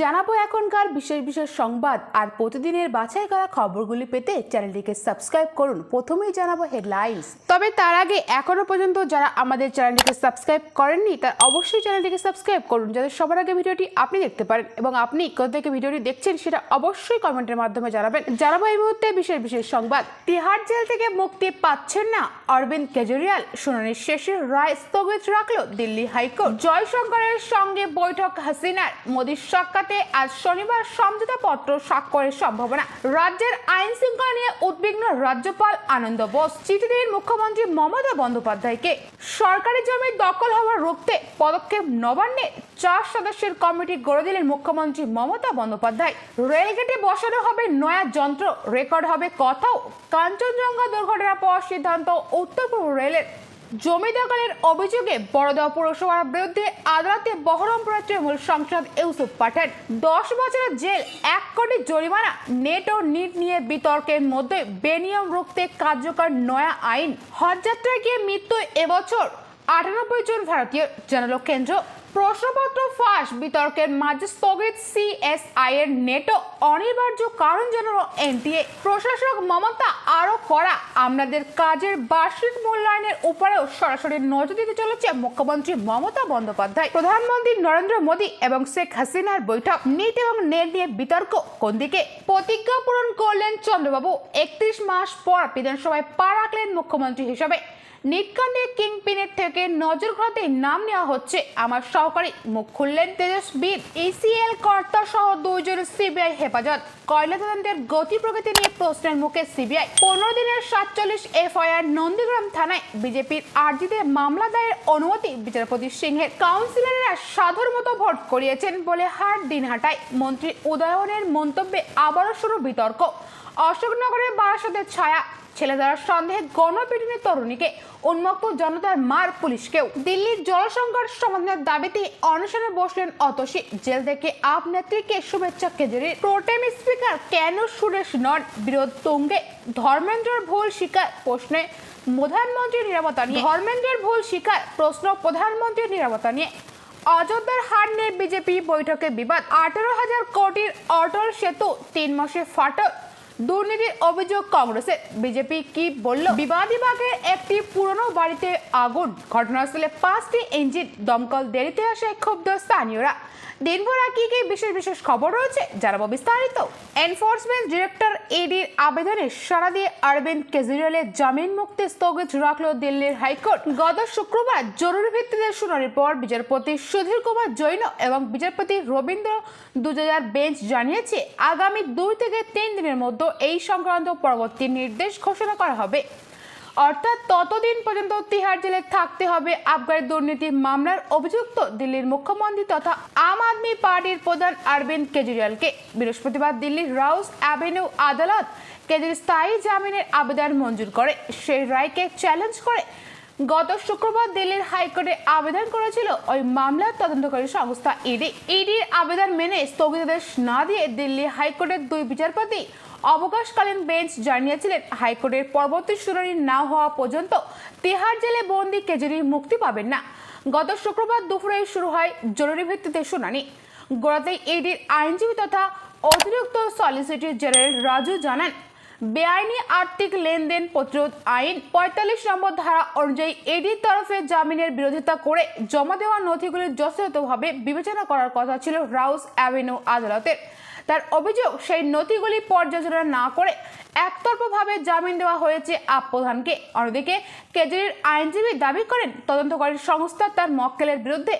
জানাব এখনকার বিশেষ বিশেষ সংবাদ আর প্রতিদিনের বাছাই করা খবরগুলি পেতে চ্যানেলটিকে সাবস্ক্রাইব করুন। প্রথমেই জানাব হেডলাইন্স। তবে তার আগে এখনও পর্যন্ত যারা আমাদের চ্যানেলটিকে সাবস্ক্রাইব করেননি, তার অবশ্যই চ্যানেলটিকে সাবস্ক্রাইব করুন যাতে সবার আগে ভিডিওটি আপনি দেখতে পারেন এবং আপনি কোথা থেকে ভিডিওটি দেখছেন সেটা অবশ্যই কমেন্টের মাধ্যমে জানাবেন। জানাব এই মুহূর্তে বিশেষ বিশেষ সংবাদ। তিহার জেল থেকে মুক্তি পাচ্ছেন না অরবিন্দ কেজরিওয়াল। শুনানির শেষে রায় স্থগিত রাখল দিল্লি হাইকোর্ট। জয়শঙ্করের সঙ্গে বৈঠক হাসিনার। মোদীর সাক্ষাতে আজ শনিবার সমঝোতা পত্র স্বাক্ষরের সম্ভাবনা। রাজ্যের আইন শৃঙ্খলা নিয়ে উদ্বিগ্ন রাজ্যপাল আনন্দ বোস। চিঠি দিলেন মুখ্যমন্ত্রী মমতা বন্দ্যোপাধ্যায়কে। সরকারি জমি দখল হওয়া রুখতে পদক্ষেপ নবান্নে চার সদস্যের কমিটি গড়ে দিলেন মুখ্যমন্ত্রী মমতা বন্দ্যোপাধ্যায়। রেলগেটে বসানো হবে নয়া যন্ত্র, রেকর্ড হবে কথাও। কাঞ্চনজঙ্ঘা দুর্ঘটনার পর সিদ্ধান্ত উত্তর পূর্ব রেলের জমি দখলের অভিযোগে বড়দা পৌরসভার বিরুদ্ধে আদালতে বহরমপুরের তৃণমূল সাংসদ ইউসুফ পাঠান দশ বছরের জেল, এক কোটি জরিমানা, নেট ও নিট নিয়ে বিতর্কের মধ্যে বেনিয়ম রুখতে কার্যকর নয়া আইন। হজযাত্রায় গিয়ে মৃত্যু এবছর আটানব্বই জন ভারতীয় জানালো কেন্দ্র প্রশ্নপত্র ফাঁস। বিতর্কের মাঝে স্থগিত সিএসআই এর নেটো অনিবার্য কারণ জানালো এনটিএ প্রশাসক মমতা আরও করা আমাদের কাজের বার্ষিক মূল্যায়নের উপরেও সরাসরি নজর দিতে চলেছে মুখ্যমন্ত্রী মমতা বন্দ্যোপাধ্যায়। প্রধানমন্ত্রী নরেন্দ্র মোদী এবং শেখ হাসিনার বৈঠক নিট এবং নেট নিয়ে বিতর্ক। কোন দিকে প্রতিজ্ঞা পূরণ করলেন চন্দ্রবাবু? একত্রিশ মাস পর বিধানসভায় পা রাখলেন মুখ্যমন্ত্রী হিসেবে। নিটকাণ্ডে কিংপিনের থেকে নজর ঘোরাতে নাম নেওয়া হচ্ছে। আমার সহকারী মুখ খুললেন তেজস্বীর ইসিএল কর্তা সহ দুইজন সিবিআই হেফাজত। কয়লা তদন্তের গতি প্রগতি নিয়ে প্রশ্নের মুখে সিবিআই পনেরো দিনের সাতচল্লিশ এফআইআর নন্দীগ্রাম থানায় বিজেপির আর্জিতে মামলা দায়ের অনুমতি বিচারপতি সিংহের কাউন্সিলররা সাধুর মতো ভোট করিয়েছেন বলে হার দিন দিনহাটায় মন্ত্রী উদয়নের মন্তব্যে আবারও শুরু বিতর্ক। অশোকনগরের বারাসতের ছায়া ছেলে দ্বারা সন্দেহে গণপিটুনি তরুণীকে উন্মুক্ত জনতার মার পুলিশকেও। দিল্লির জলসংকট সমাধানের দাবিতে অনশনে বসলেন অতসী। জেল থেকে আপ নেত্রীকে শুভেচ্ছা কেজরির। প্রোটেম স্পিকার কেন সুরেশ নট বিরোধ তুঙ্গে। ধর্মেন্দ্রর ভুল শিকার প্রশ্নে প্রধানমন্ত্রীর নিরাপত্তা নিয়ে। ধর্মেন্দ্রের ভুল শিকার প্রশ্ন প্রধানমন্ত্রীর নিরাপত্তা নিয়ে। অযোধ্যার হার নিয়ে বিজেপি বৈঠকে বিবাদ। আঠারো হাজার কোটির অটল সেতু তিন মাসে ফাটল। দুর্নীতির অভিযোগ কংগ্রেসে। বিজেপি কি বলল? বিবাদীবাগের একটি পুরনো বাড়িতে আগুন। ঘটনাস্থলে পাঁচটি ইঞ্জিন দমকল দেরিতে আসে ক্ষুব্ধ স্থানীয়রা। দিনভর আর কি কি বিশেষ বিশেষ খবর রয়েছে জানাব বিস্তারিত। এনফোর্সমেন্ট ডিরেক্টর ইডির আবেদনে সারা দিয়ে অরবিন্দ কেজরিওয়ালের জামিন মুক্তি স্থগিত রাখল দিল্লির হাইকোর্ট। গত শুক্রবার জরুরি ভিত্তিতে শুনানির পর বিচারপতি সুধীর কুমার জৈন এবং বিচারপতি রবীন্দ্র দুজার বেঞ্চ জানিয়েছে, আগামী দুই থেকে তিন দিনের মধ্যে এই সংক্রান্ত পরবর্তী নির্দেশ ঘোষণা করা হবে। অর্থাৎ ততদিন পর্যন্ত তিহার জেলে থাকতে হবে আবগারি দুর্নীতি মামলার অভিযুক্ত দিল্লির মুখ্যমন্ত্রী তথা আম আদমি পার্টির প্রধান অরবিন্দ কেজরিওয়ালকে। বৃহস্পতিবার দিল্লির রাউস অ্যাভিনিউ আদালত কেজরির স্থায়ী জামিনের আবেদন মঞ্জুর করে। সেই রায়কে চ্যালেঞ্জ করে গত শুক্রবার দিল্লির হাইকোর্টে আবেদন করেছিল ওই মামলার তদন্তকারী সংস্থা ইডি। ইডির আবেদন মেনে স্থগিতাদেশ না দিয়ে দিল্লি হাইকোর্টের দুই বিচারপতি অবকাশকালীন বেঞ্চ জানিয়েছিলেন, হাইকোর্টের পরবর্তী শুনানি না হওয়া পর্যন্ত তিহার জেলে বন্দি কেজরি মুক্তি পাবেন না। গত শুক্রবার দুপুরে শুরু হয় জরুরি ভিত্তিতে শুনানি। গোড়াতেই ইডির আইনজীবী তথা অতিরিক্ত সলিসিটর জেনারেল রাজু জানান, বেআইনি আর্থিক লেনদেন প্রতিরোধ আইন পঁয়তাল্লিশ নম্বর ধারা অনুযায়ী এডির তরফে জামিনের বিরোধিতা করে জমা দেওয়া নথিগুলি যথাযথভাবে বিবেচনা করার কথা ছিল রাউস অ্যাভিনিউ আদালতের। তার অভিযোগ সেই নথিগুলি পর্যালোচনা না করে একতরফাভাবে জামিন দেওয়া হয়েছে আপ প্রধানকে। অন্যদিকে কেজরির আইনজীবী দাবি করেন, তদন্তকারী সংস্থা তার মক্কেলের বিরুদ্ধে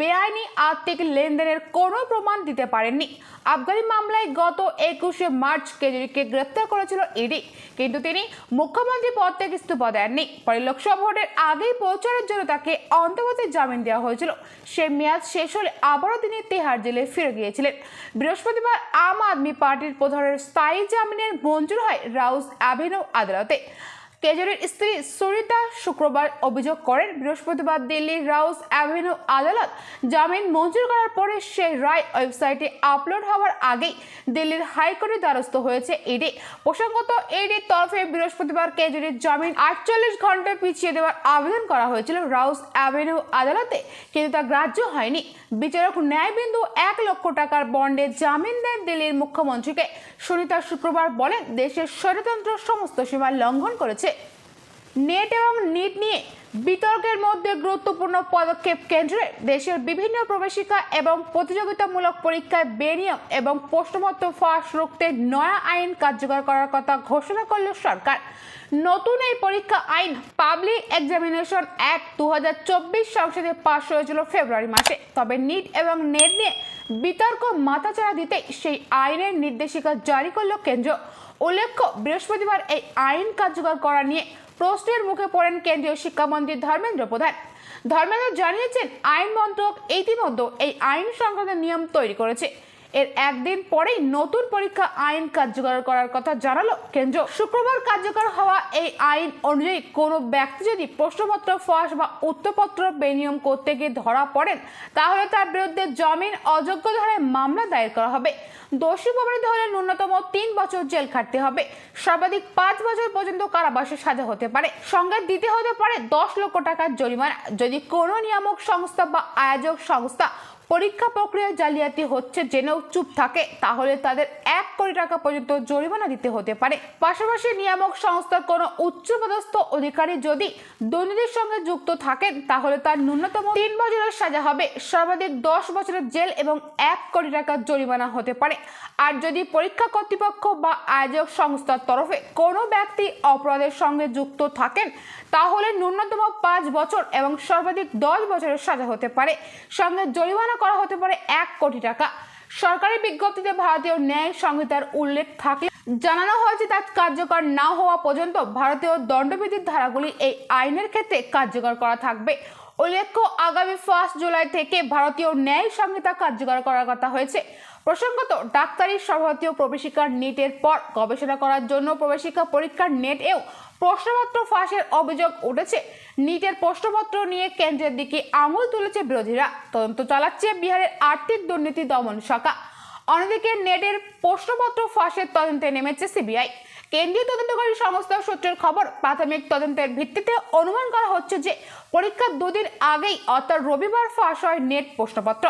বেআইনি আর্থিক লেনদেনের কোনো প্রমাণ দিতে পারেননি। আফগানি মামলায় গত একুশে মার্চ কেজরিকে গ্রেপ্তার করেছিল ইডি, কিন্তু তিনি মুখ্যমন্ত্রী পদ থেকে ইস্তফা দেননি। পরে লোকসভা ভোটের আগেই প্রচারের জন্য তাকে অন্তর্বর্তী জামিন দেওয়া হয়েছিল। সে মেয়াদ শেষ হলে আবারও তিনি তেহার জেলে ফিরে গিয়েছিলেন। বৃহস্পতিবার আম আদমি পার্টির প্রধানের স্থায়ী জামিনের মঞ্জুর হয় রাউস অ্যাভিনিউ আদালতে। কেজরির স্ত্রী সুরিতা শুক্রবার অভিযোগ করেন, বৃহস্পতিবার দিল্লির রাউস অ্যাভিনিউ আদালত জামিন মঞ্জুর করার পরে সেই রায় ওয়েবসাইটে আপলোড হওয়ার আগেই দিল্লির হাইকোর্টের দ্বারস্থ হয়েছে ইডি। প্রসঙ্গত ইডির তরফে বৃহস্পতিবার কেজরির জামিন আটচল্লিশ ঘণ্টা পিছিয়ে দেওয়ার আবেদন করা হয়েছিল রাউস অ্যাভিনিউ আদালতে, কিন্তু তা গ্রাহ্য হয়নি। বিচারক ন্যায়বিন্দু এক লক্ষ টাকার বন্ডে জামিন দেন দিল্লির মুখ্যমন্ত্রীকে। সুনিতা শুক্রবার বলেন, দেশের স্বৈরতন্ত্র সমস্ত সীমা লঙ্ঘন করেছে। নেট এবং নিট নিয়ে বিতর্কের মধ্যে গুরুত্বপূর্ণ পদক্ষেপ কেন্দ্রে দেশের বিভিন্ন প্রবেশিকা এবং প্রতিযোগিতামূলক পরীক্ষায় বেনিয়ম এবং প্রশ্নপত্র ফাঁস রুখতে নয়া আইন কার্যকর করার কথা ঘোষণা করল সরকার। নতুন এই পরীক্ষা আইন পাবলিক এক্সামিনেশন অ্যাক্ট দু সংসদে পাশ হয়েছিল ফেব্রুয়ারি মাসে। তবে নিট এবং নেট নিয়ে বিতর্ক মাথাচাড়া দিতে সেই আইনের নির্দেশিকা জারি করল কেন্দ্র। উল্লেখ্য, বৃহস্পতিবার এই আইন কার্যকর করা নিয়ে প্রশ্নের মুখে পড়েন কেন্দ্রীয় শিক্ষামন্ত্রী ধর্মেন্দ্র প্রধান। ধর্মেন্দ্র জানিয়েছেন আইন মন্ত্রক ইতিমধ্যে এই আইন সংক্রান্ত নিয়ম তৈরি করেছে। এর একদিন পরেই নতুন পরীক্ষা আইন কার্যকর করার কথা জানালো কেন্দ্র। শুক্রবার কার্যকর হওয়া এই আইন অনুযায়ী কোনো ব্যক্তি যদি প্রশ্নপত্র, ফাঁস বা উত্তরপত্র বেনিয়ম করতে গিয়ে ধরা পড়েন, তাহলে তার বিরুদ্ধে জামিন অযোগ্য ধারায় মামলা দায়ের করা হবে। দোষী প্রমাণিত হলে ন্যূনতম তিন বছর জেল খাটতে হবে। সর্বাধিক পাঁচ বছর পর্যন্ত কারাবাসে সাজা হতে পারে। সঙ্গে দিতে হতে পারে দশ লক্ষ টাকার জরিমানা। যদি কোনো নিয়ামক সংস্থা বা আয়োজক সংস্থা পরীক্ষা প্রক্রিয়ায় জালিয়াতি হচ্ছে জেনেও চুপ থাকে। তাহলে তাদের এক কোটি টাকা পর্যন্ত জরিমানা দিতে হতে পারে। পাশাপাশি নিয়ামক সংস্থার কোনো উচ্চপদস্থ অধিকারী যদি দুর্নীতির সঙ্গে যুক্ত থাকেন, তাহলে তার ন্যূনতম তিন বছরের সাজা হবে। সর্বাধিক দশ বছরের জেল এবং এক কোটি টাকার জরিমানা হতে পারে। আর যদি পরীক্ষা কর্তৃপক্ষ বা আয়োজক সংস্থার তরফে কোনো ব্যক্তি অপরাধের সঙ্গে যুক্ত থাকেন, তাহলে ন্যূনতম পাঁচ বছর এবং সর্বাধিক দশ বছরের সাজা হতে পারে। সঙ্গে জরিমানা করা হতে পারে এক কোটি টাকা। সরকারি বিজ্ঞপ্তিতে ভারতীয় ন্যায় সংহিতার উল্লেখ থাকলে জানানো হয়েছে তা কার্যকর না হওয়া পর্যন্ত ভারতীয় দণ্ডবিধির ধারাগুলি এই আইনের ক্ষেত্রে কার্যকর করা থাকবে। উল্লেখ্য, আগামী ফার্স্ট জুলাই থেকে ভারতীয় ন্যায় সংহিতা কার্যকর করার কথা হয়েছে। প্রসঙ্গত, ডাক্তারি সর্বভারতীয় প্রবেশিকার নেটের পর গবেষণা করার জন্য প্রবেশিকা পরীক্ষার নেট এও প্রশ্নপত্র ফাঁসের অভিযোগ উঠেছে। নিটের প্রশ্নপত্র নিয়ে কেন্দ্রের দিকে আঙুল তুলেছে বিরোধীরা। তদন্ত চালাচ্ছে বিহারের আর্থিক দুর্নীতি দমন শাখা। অন্যদিকে নেটের প্রশ্নপত্র ফাঁসের তদন্তে নেমেছে সিবিআই। কেন্দ্রীয় তদন্তকারী সংস্থা সূত্রের খবর, প্রাথমিক তদন্তের ভিত্তিতে অনুমান করা হচ্ছে যে পরীক্ষার দুদিন আগেই, অর্থাৎ রবিবার ফাঁস হয় নেট প্রশ্নপত্র।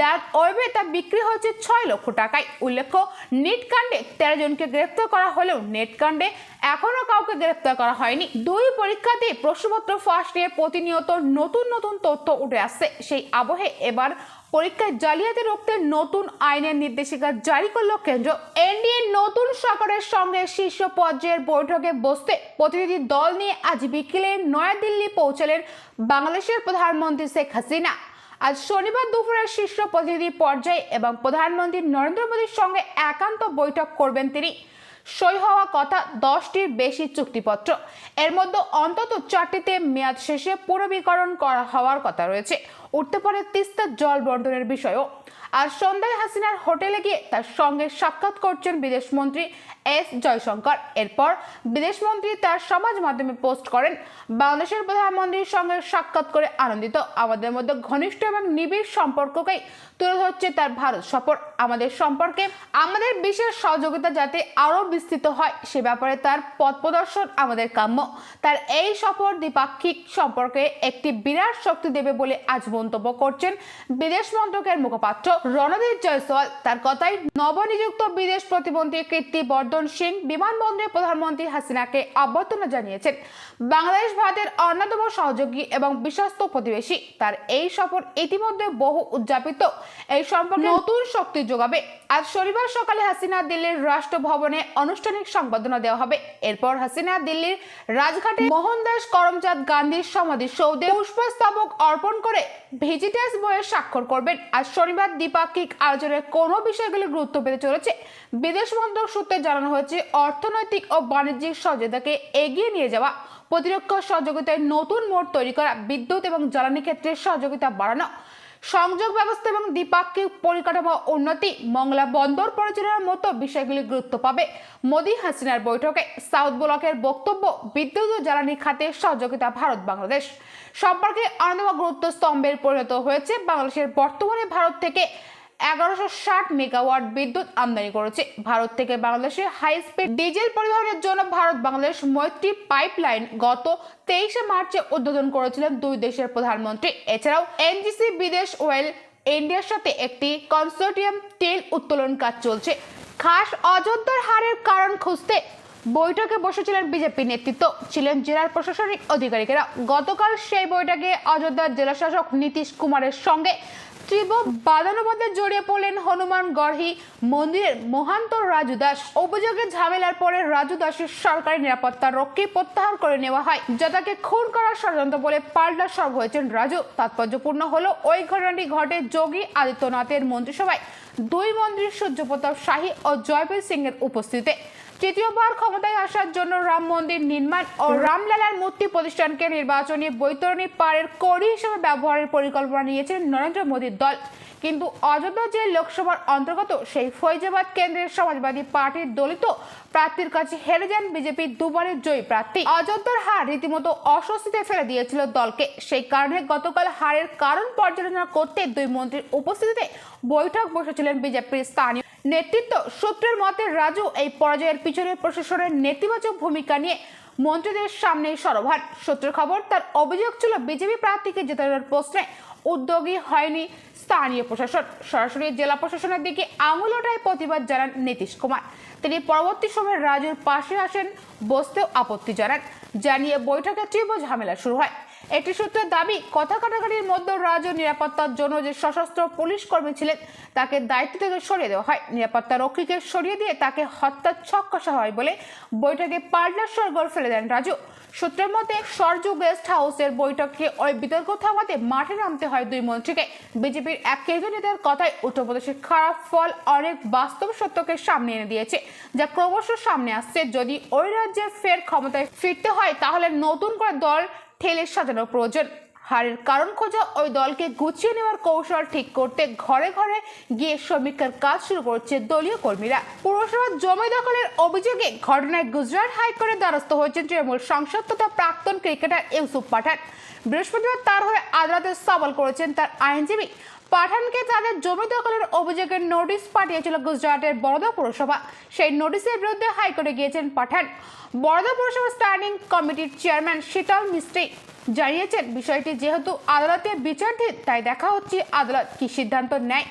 ডার্ক ওয়েবে তা বিক্রি হয়েছে ছয় লক্ষ টাকায়। উল্লেখ্য, নিট কাণ্ডে তেরো জনকে গ্রেপ্তার করা হলেও নেট কাণ্ডে এখনও কাউকে গ্রেপ্তার করা হয়নি। দুই পরীক্ষাতে প্রশ্নপত্র ফাঁস নিয়ে প্রতিনিয়ত নতুন নতুন তথ্য উঠে আসছে। সেই আবহে এবার পরীক্ষায় জালিয়াতি রুখতে নতুন আইনের নির্দেশিকা জারি করল কেন্দ্র। এনডিএ নতুন সরকারের সঙ্গে শীর্ষ পর্যায়ের বৈঠকে বসতে প্রতিনিধি দল নিয়ে আজ বিকেলে নয়াদিল্লি পৌঁছালেন বাংলাদেশের প্রধানমন্ত্রী শেখ হাসিনা। আজ শনিবার দুপুরে শীর্ষ প্রতিনিধি পর্যায়ে এবং প্রধানমন্ত্রী নরেন্দ্র মোদীর সঙ্গে একান্ত বৈঠক করবেন তিনি। সই হওয়া কথা দশটির বেশি চুক্তিপত্র। এর মধ্যে অন্তত চারটিতে মেয়াদ শেষে পুনর্বীকরণ করা হওয়ার কথা রয়েছে। উঠতে পারে তিস্তার জল বন্টনের বিষয়ও। আর সন্ধ্যায় হাসিনার হোটেলে গিয়ে তার সঙ্গে সাক্ষাৎ করছেন বিদেশমন্ত্রী এস জয়শঙ্কর। এরপর বিদেশমন্ত্রী তার সমাজ মাধ্যমে পোস্ট করেন। বাংলাদেশের প্রধানমন্ত্রীর সঙ্গে সাক্ষাৎ করে আনন্দিত। আমাদের মধ্যে ঘনিষ্ঠ এবং নিবিড় সম্পর্ককেই তুলে ধরছে তার ভারত সফর। আমাদের সম্পর্কে আমাদের বিশেষ সহযোগিতা যাতে আরও বিস্তৃত হয়, সে ব্যাপারে তার পথ প্রদর্শন আমাদের কাম্য। তার এই সফর দ্বিপাক্ষিক সম্পর্কে একটি বিরাট শক্তি দেবে বলে আজ মন্তব্য করছেন বিদেশ মন্ত্রকের মুখপাত্র। রণদীপ জয়সওয়াল, তার কথাই নবনিযুক্ত বিদেশ প্রতিমন্ত্রী কীর্তি বর্ধন সিং, বিমানবন্দরে প্রধানমন্ত্রী হাসিনাকে অভ্যর্থনা জানিয়েছেন। বাংলাদেশ ভারতের অন্যতম সহযোগী এবং বিশ্বস্ত প্রতিবেশী। তার এই সফর ইতিমধ্যে বহু উদযাপিত। এই সম্পর্কে নতুন শক্তি যোগাবে। আজ শনিবার সকালে হাসিনা দিল্লির রাষ্ট্রভবনে আনুষ্ঠানিক সংবর্ধনা দেওয়া হবে। এরপর হাসিনা দিল্লির রাজঘাটে মোহনদাস করমচাঁদ গান্ধীর সমাধি সৌধে পুষ্পস্তবক অর্পণ করে ভিজিটার্স বইয়ের স্বাক্ষর করবেন। আজ শনিবার দ্বিপাক্ষিক আলোচনার কোন বিষয়গুলি গুরুত্ব পেতে চলেছে, বিদেশ মন্ত্রক সূত্রে জানানো হয়েছে, অর্থনৈতিক ও বাণিজ্যিক সহযোগিতাকে এগিয়ে নিয়ে যাওয়া, প্রতিরক্ষা সহযোগিতায় নতুন মোড় তৈরি করা, বিদ্যুৎ এবং জ্বালানি ক্ষেত্রে সহযোগিতা বাড়ানো সংযোগ ব্যবস্থা এবং দ্বিপাক্ষিক পরিকাঠামো উন্নতি মংলা বন্দর পরিচালনার মতো বিষয়গুলি গুরুত্ব পাবে। মোদি হাসিনার বৈঠকে সাউথ ব্লকের বক্তব্য, বিদ্যুৎ ও জ্বালানি খাতে সহযোগিতা ভারত বাংলাদেশ। সম্পর্কে অন্যতম গুরুত্ব স্তম্ভের পরিণত হয়েছে বাংলাদেশের বর্তমানে ভারত থেকে এগারোশো ষাট মেগাওয়াট বিদ্যুৎ আমদানি করেছে ভারত থেকে বাংলাদেশে হাই স্পিড ডিজেল পরিবহনের জন্য ভারত বাংলাদেশ মৈত্রী পাইপলাইন গত তেইশে মার্চে উদ্বোধন করেছিলেন দুই দেশের প্রধানমন্ত্রী। এছাড়াও এনজিসি বিদেশ ওয়েল ইন্ডিয়ার সাথে একটি কনসোর্টিয়াম তেল উত্তোলন কাজ চলছে। খাস অযোধ্যার হারের কারণ খুঁজতে বৈঠকে বসেছিলেন বিজেপি নেতৃত্ব। ছিলেন জেলার প্রশাসনিক আধিকারিকেরা। গতকাল সেই বৈঠকে অযোধ্যার জেলাশাসক নীতিশ কুমারের সঙ্গে তীব্র বাদানুবাদে জড়িয়ে পড়লেন হনুমান গড়হি। মন্দিরের মহান্ত রাজু দাস। অভিযোগের ঝামেলার পরে রাজু দাসের সরকারি নিরাপত্তা রক্ষী প্রত্যাহার করে নেওয়া হয়, যা তাকে খুন করার ষড়যন্ত্র বলে পাল্টা সব হয়েছেন রাজু। তাৎপর্যপূর্ণ হলো, ওই ঘটনাটি ঘটে যোগী আদিত্যনাথের মন্ত্রিসভায়। দুই মন্ত্রী সূর্যপ্রতাপ শাহী ও জয়বীর সিং এর উপস্থিতিতে। তৃতীয়বার ক্ষমতায় আসার জন্য রাম মন্দির নির্মাণ ও রামলালার মূর্তি প্রতিষ্ঠানকে নির্বাচনী বৈতরণী পারের কড়ি হিসেবে ব্যবহারের পরিকল্পনা নিয়েছেন নরেন্দ্র মোদীর দল। কিন্তু অযোধ্যা যে লোকসভার অন্তর্গত, সেই ফৈজাবাদ কেন্দ্রের সমাজবাদী পার্টির দলিত প্রার্থীর কাছে হেরে যান বিজেপির দুবারের জয়ী প্রার্থী। অযোধ্যার হার রীতিমতো অস্বস্তিতে ফেলে দিয়েছিল দলকে। সেই কারণে গতকাল হারের কারণ পর্যালোচনা করতে দুই মন্ত্রীর উপস্থিতিতে বৈঠক বসেছিলেন বিজেপির স্থানীয় নেতৃত্ব সূত্রের মতে, রাজু এই পরাজয়ের পিছনে প্রশাসনের নেতিবাচক ভূমিকা নিয়ে মন্ত্রীদের সামনে সরভার সূত্রের খবর, তার অভিযোগ ছিল, বিজেপি প্রার্থীকে জেতানোর প্রশ্নে উদ্যোগী হয়নি স্থানীয় প্রশাসন। সরাসরি জেলা প্রশাসনের দিকে আঙুল ওঠায় প্রতিবাদ জানান নীতিশ কুমার। তিনি পরবর্তী সময়ে রাজুর পাশে আসেন বসতেও আপত্তি জানান। জানিয়ে বৈঠকে তীব্র ঝামেলা শুরু হয়। একটি সূত্রের দাবি, কথা কাটাকাটির মধ্যে রাজু নিরাপত্তার জন্য যে সশস্ত্র পুলিশ কর্মী ছিলেন, তাকে দায়িত্ব থেকে সরিয়ে দেওয়া হয়। নিরাপত্তা রক্ষীকে সরিয়ে দিয়ে তাকে হত্যার ছক কষা হয় বলে বৈঠকে পাল্টা সরগর ফেলে দেন রাজু। সূত্রের মতে, সরজু গেস্ট হাউসের বৈঠকে ওই বিতর্ক থামাতে মাঠে নামতে হয় দুই মন্ত্রীকে। বিজেপির এক কেন্দ্রীয় নেতার কথায় উত্তরপ্রদেশের খারাপ ফল অনেক বাস্তব সত্যকে সামনে এনে দিয়েছে, যা ক্রমশ সামনে আসছে। যদি ওই রাজ্যে ফের ক্ষমতায় ফিরতে হয়, তাহলে নতুন করে দল ঠেলে সাজানো প্রয়োজন। হারের কারণ খোঁজা, ওই দলকে গুছিয়ে নেওয়ার কৌশল ঠিক করতে ঘরে ঘরে গিয়ে সমীক্ষার কাজ শুরু করছে দলীয় কর্মীরা। পুরসভার জমি দখলের অভিযোগে ঘটনায় গুজরাট হাইকোর্টের দ্বারস্থ হয়েছেন তৃণমূল সংসদ তথা প্রাক্তন ক্রিকেটার ইউসুফ পাঠান। বৃহস্পতিবার তার হয়ে আদালতে সওয়াল করেছেন তার আইনজীবী। পাঠানকে তাদের জমি দখলের অভিযোগের নোটিশ পাঠিয়েছিল গুজরাটের বরদা পুরসভা। সেই নোটিশের বিরুদ্ধে হাইকোর্টে গিয়েছেন পাঠান। বরদা পুরসভা স্ট্যান্ডিং কমিটির চেয়ারম্যান শীতল মিস্ত্রি। জানিয়েছেন, বিষয়টি যেহেতু আদালতে বিচারাধীন, তাই দেখা হচ্ছে আদালত কি সিদ্ধান্ত নেয়।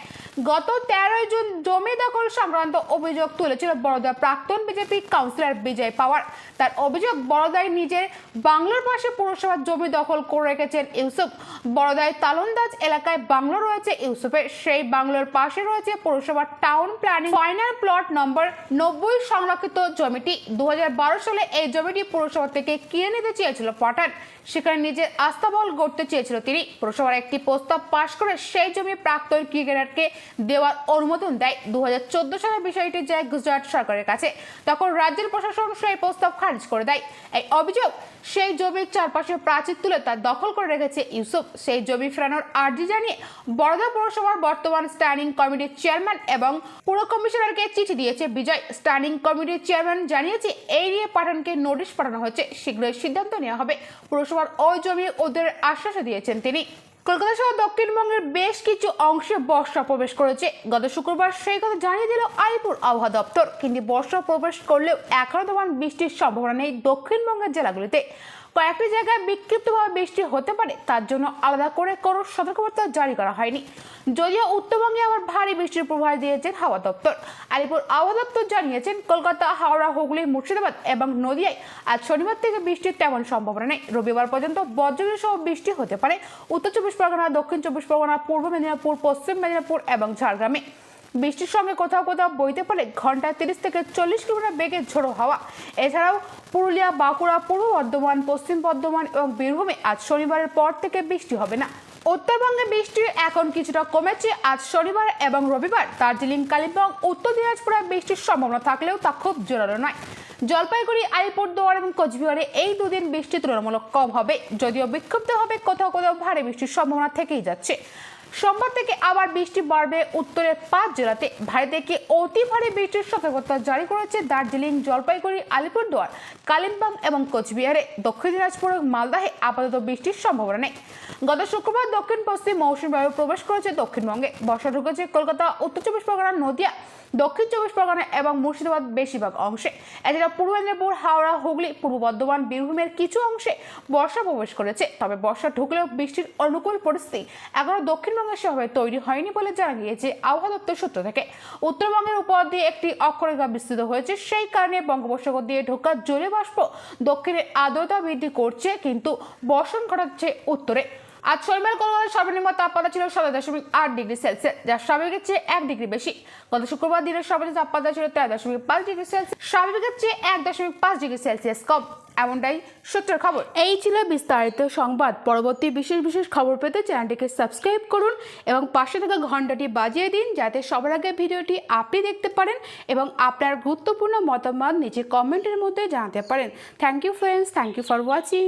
গত তেরোই জুন জমি দখল সংক্রান্ত অভিযোগ তুলেছিল বড়দা প্রাক্তন বিজেপি কাউন্সিলর বিজয় পাওয়ার। তার অভিযোগ বড়দায় নিজের বাংলোর পাশে পুরসভার জমি দখল করে রেখেছেন ইউসুফ। বড়দায় তালন্দাজ এলাকায় বাংলো রয়েছে ইউসুফের। সেই বাংলোর পাশে রয়েছে পুরসভার town planning final plot number নব্বই সংরক্ষিত জমিটি। দু হাজার বারো সালে এই জমিটি পুরসভা থেকে কিনে নিতে চেয়েছিল পাঠান। সেখানে নিজের আস্থাবল গড়তে চেয়েছিল তিনি। পুরসভার একটি প্রস্তাব পাশ করে সেই জমি প্রাক্তন ক্রিকেটারকে দেওয়ার অনুমোদন দেয়। দু সালে বিষয়টি যায় গুজরাট সরকারের কাছে। তখন রাজ্যের প্রশাসন সেই প্রস্তাব খারিজ করে দেয়। এই অভিযোগ সেই জমির চারপাশে প্রাচীর তুলে তা দখল করে রেখেছে ইউসুফ। সেই জমি ফেরানোর আর্জি জানিয়ে বরোদা পৌরসভার বর্তমান স্ট্যান্ডিং কমিটির চেয়ারম্যান এবং পুর কমিশনারকে চিঠি দিয়েছে বিজয়। স্ট্যান্ডিং কমিটির চেয়ারম্যান জানিয়েছে, এই নিয়ে পাঠানকে নোটিশ পাঠানো হয়েছে। শীঘ্রই সিদ্ধান্ত নেওয়া হবে। পুরসভার জমি ওদের আশ্বাস দিয়েছেন তিনি। কলকাতা সহ দক্ষিণবঙ্গের বেশ কিছু অংশে বর্ষা প্রবেশ করেছে। গত শুক্রবার সেই কথা জানিয়ে দিল আলিপুর আবহাওয়া দপ্তর। কিন্তু বর্ষা প্রবেশ করলেও এখনও তেমন বৃষ্টির সম্ভাবনা নেই দক্ষিণবঙ্গের জেলাগুলিতে। কয়েকটি জায়গায় বিক্ষিপ্তভাবে বৃষ্টি হতে পারে, তার জন্য আলাদা করে কোনো সতর্কবার্তা জারি করা হয়নি। যদিও উত্তরবঙ্গে আবার ভারী বৃষ্টির পূর্বাভাস দিয়েছেন হাওয়া দপ্তর। আলিপুর আবহাওয়া দপ্তর জানিয়েছেন, কলকাতা, হাওড়া, হুগলি, মুর্শিদাবাদ এবং নদিয়ায় আজ শনিবার থেকে বৃষ্টির তেমন সম্ভাবনা নেই। রবিবার পর্যন্ত বজ্রবিদ্যুৎ সহ বৃষ্টি হতে পারে। উত্তর চব্বিশ পরগনা, দক্ষিণ চব্বিশ পরগনা, পূর্ব মেদিনীপুর, পশ্চিম মেদিনীপুর এবং ঝাড়গ্রামে। বৃষ্টির সঙ্গে কোথাও কোথাও বইতে পারে ঘন্টায় তিরিশ থেকে চল্লিশ কিলোমিটার বেগে ঝোড়ো হাওয়া। এছাড়াও পুরুলিয়া, বাঁকুড়া, পূর্ব বর্ধমান, পশ্চিম বর্ধমান এবং বীরভূমে আজ শনিবারের পর থেকে বৃষ্টি হবে না। উত্তরবঙ্গে বৃষ্টি এখন কিছুটা কমেছে। আজ শনিবার এবং রবিবার দার্জিলিং, কালিম্পং, উত্তর দিনাজপুরে বৃষ্টির সম্ভাবনা থাকলেও তা খুব জোরালো নয়। জলপাইগুড়ি, আলিপুরদুয়ার এবং কোচবিহারে এই দুদিন বৃষ্টি তুলনামূলক কম হবে। যদিও বিক্ষিপ্ত হবে, কোথাও কোথাও ভারী বৃষ্টির সম্ভাবনা থেকেই যাচ্ছে। সোমবার থেকে আবার বৃষ্টি বাড়বে উত্তরের পাঁচ জেলাতে। ভারী থেকে অতি ভারী বৃষ্টির সতর্কতা জারি করেছে দার্জিলিং, জলপাইগুড়ি, আলিপুরদুয়ার, কালিম্পং এবং কোচবিহারে। দক্ষিণ দিনাজপুর এবং মালদাহে আপাতত বৃষ্টির সম্ভাবনা নেই। গত শুক্রবার দক্ষিণ পশ্চিম মৌসুমী বায়ু প্রবেশ করেছে দক্ষিণবঙ্গে। বর্ষা ঢুকেছে কলকাতা, উত্তর চব্বিশ পরগনা, নদিয়া। দক্ষিণ চব্বিশ পরগনা এবং মুর্শিদাবাদ বেশিরভাগ অংশে। এছাড়া পূর্ব মেদিনীপুর, হাওড়া, হুগলি, পূর্ব বর্ধমান, বীরভূমের কিছু অংশে বর্ষা প্রবেশ করেছে। তবে বর্ষা ঢুকলেও বৃষ্টির অনুকূল পরিস্থিতি এখনও দক্ষিণবঙ্গের সেভাবে তৈরি হয়নি বলে জানা গিয়েছে আবহাওয়া দপ্তর সূত্র থেকে। উত্তরবঙ্গের উপর দিয়ে একটি অক্ষরেখা বিস্তৃত হয়েছে। সেই কারণে বঙ্গোপসাগর দিয়ে ঢোকা জলীয় বাষ্প দক্ষিণের আর্দ্রতা বৃদ্ধি করছে, কিন্তু বর্ষণ ঘটাচ্ছে উত্তরে। আজ শনিবার কলকাতার সর্বনিম্ন তাপমাত্রা ছিল সাত দশমিক আট ডিগ্রি সেলসিয়াস, যা স্বাভাবিকের চেয়ে এক ডিগ্রি বেশি। গত শুক্রবার দিনের সর্বোচ্চ তাপমাত্রা ছিল তেরো দশমিক পাঁচ ডিগ্রি সেলসিয়াস স্বাভাবিকের চেয়ে এক দশমিক পাঁচ ডিগ্রি সেলসিয়াস কম। এমনটাই সূত্রের খবর। এই ছিল বিস্তারিত সংবাদ। পরবর্তী বিশেষ বিশেষ খবর পেতে চ্যানেলটিকে সাবস্ক্রাইব করুন এবং পাশে থাকা ঘন্টাটি বাজিয়ে দিন, যাতে সবার আগে ভিডিওটি আপনি দেখতে পারেন এবং আপনার গুরুত্বপূর্ণ মতামত নিচে কমেন্টের মধ্যে জানাতে পারেন। Thank you friends thank you for watching